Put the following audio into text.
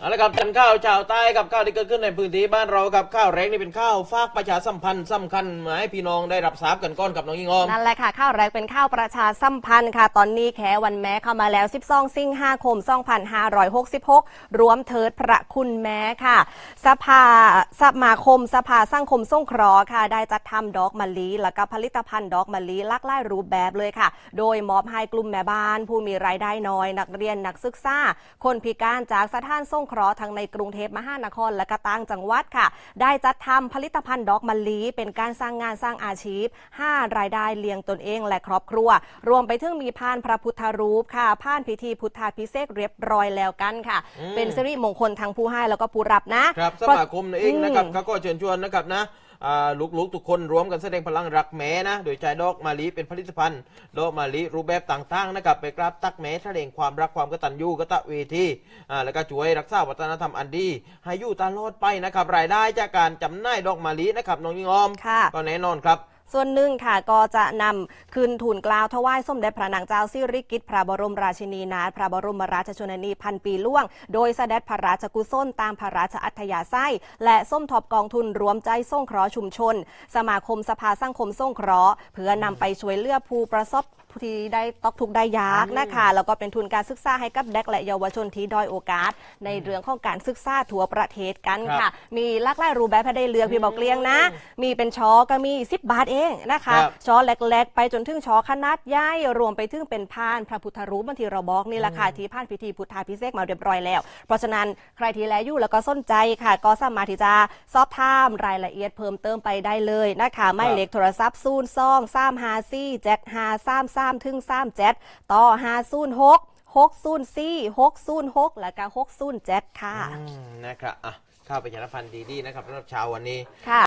เอาละครับจันข้าวชาวใต้กับข้าวที่เกิดขึ้นในพื้นที่บ้านเรากับข้าวแรงนี่เป็นข้าวฝากประชาสัมพันธ์สำคัญมาให้พี่น้องได้รับทราบกันก้อนกับน้องยิ่งออมนั่นแหละค่ะข้าวแรกเป็นข้าวประชาสัมพันธ์ค่ะ ตอนนี้แขวันแม้เข้ามาแล้ว 12 สิงหาคม 2566 รวมเทิดพระคุณแม้ค่ะ สภาสมาคม สภาสร้างคมส่งเคราะห์ค่ะ ได้จัดทำดอกมะลิแล้วก็ผลิตภัณฑ์ดอกมะลิหลากหลายรูปแบบเลยค่ะ โดยมอบให้กลุ่มแม่บ้าน ผู้มีรายได้น้อย นักเรียนนักศึกษาคนพิการจากสถานส่งเคราะห์ทั้งในกรุงเทพมหานครและก็ต่างจังหวัดค่ะ ได้จัดทำผลิตภัณฑ์ดอกมะลิเป็นการสร้างงานสร้างอาชีพ 5 รายได้เลี้ยงตนเองและครอบครัว รวมไปถึงมีพานพระพุทธรูปค่ะพานพิธีพุทธาพิเศษกเรียบร้อยแล้วกันค่ะอืมเป็นสิริมงคลทั้งผู้ให้แล้วก็ผู้รับนะครับสเพราะมาคมนั่นเองนะครับอืมเขาก็เชิญชวนนะครับนะอ่าลูกๆ ทุกคนรวมกันแสดงพลังรักแม้นะ โดยใช้ดอกมาลีเป็นผลิตภัณฑ์ดอกมาลีรูปแบบต่างๆนะครับไปกราบตักแม้แสดงความรักความกตัญญูกตเวทีอ่าแล้วก็ช่วยรักษาวัฒนธรรมอันดี ให้อยู่ตลอดไปนะครับรายได้จากการจำหน่ายดอกมาลีนะครับน้องยิงออมค่ะก็แน่นอนครับ ส่วนหนึ่งค่ะก็จะนำคืนทุนกล่าวถวายสมเด็จพระนางเจ้าสิริกิติ์พระบรมราชินีนาถพระบรมราชชนนีพันปีล่วง โดยเสด็จพระราชกุศลตามพระราชอัธยาศัย และส้มทบกองทุนรวมใจส่งเคราะห์ชุมชน สมาคมสภาสังคมส่งเคราะห์เพื่อนำไปช่วยเหลือผู้ประสบ ที่ได้ตกทุกข์ได้ยากนะคะแล้วก็เป็นทุนการศึกษาให้กับเด็กและเยาวชนที่ด้อยโอกาส ในเรื่องของการศึกษาทั่วประเทศกันครัค่ะบมีหลากหลายรูปแบบให้ได้เลือกพี่บอกเกลียงนะ มีเป็นชอก็มี 10 บาทเองนะคะครับชอเล็กๆ ไปจนถึงชอขนาดใหญ่รวมไปถึงเป็นพานพระพุทธรูปบางทีเราบอกนี่แหละค่ะที่พานพิธีพุทธาพิเศษกมาเรียบร้อยแล้ว เพราะฉะนั้นใครที่แลอยู่แล้วก็สนใจค่ะ ก็สามารถที่จะสอบถามรายละเอียดเพิ่มเติมไปได้เลยนะคะไม่เลขโทรศัพท์ศูนย์ซองสามหาซี่เจ็ดหาสามสามถึงสามเจ็ดต่อหาศูนย์หกหกศูนย์สี่หกศูนย์หกแล้วก็หกศูนย์เจ็ดค่ะ อืมนะครับอะข้าวประชาสัมพันธ์ดีๆนะครับสำหรับเช้าวันนี้ ค่ะ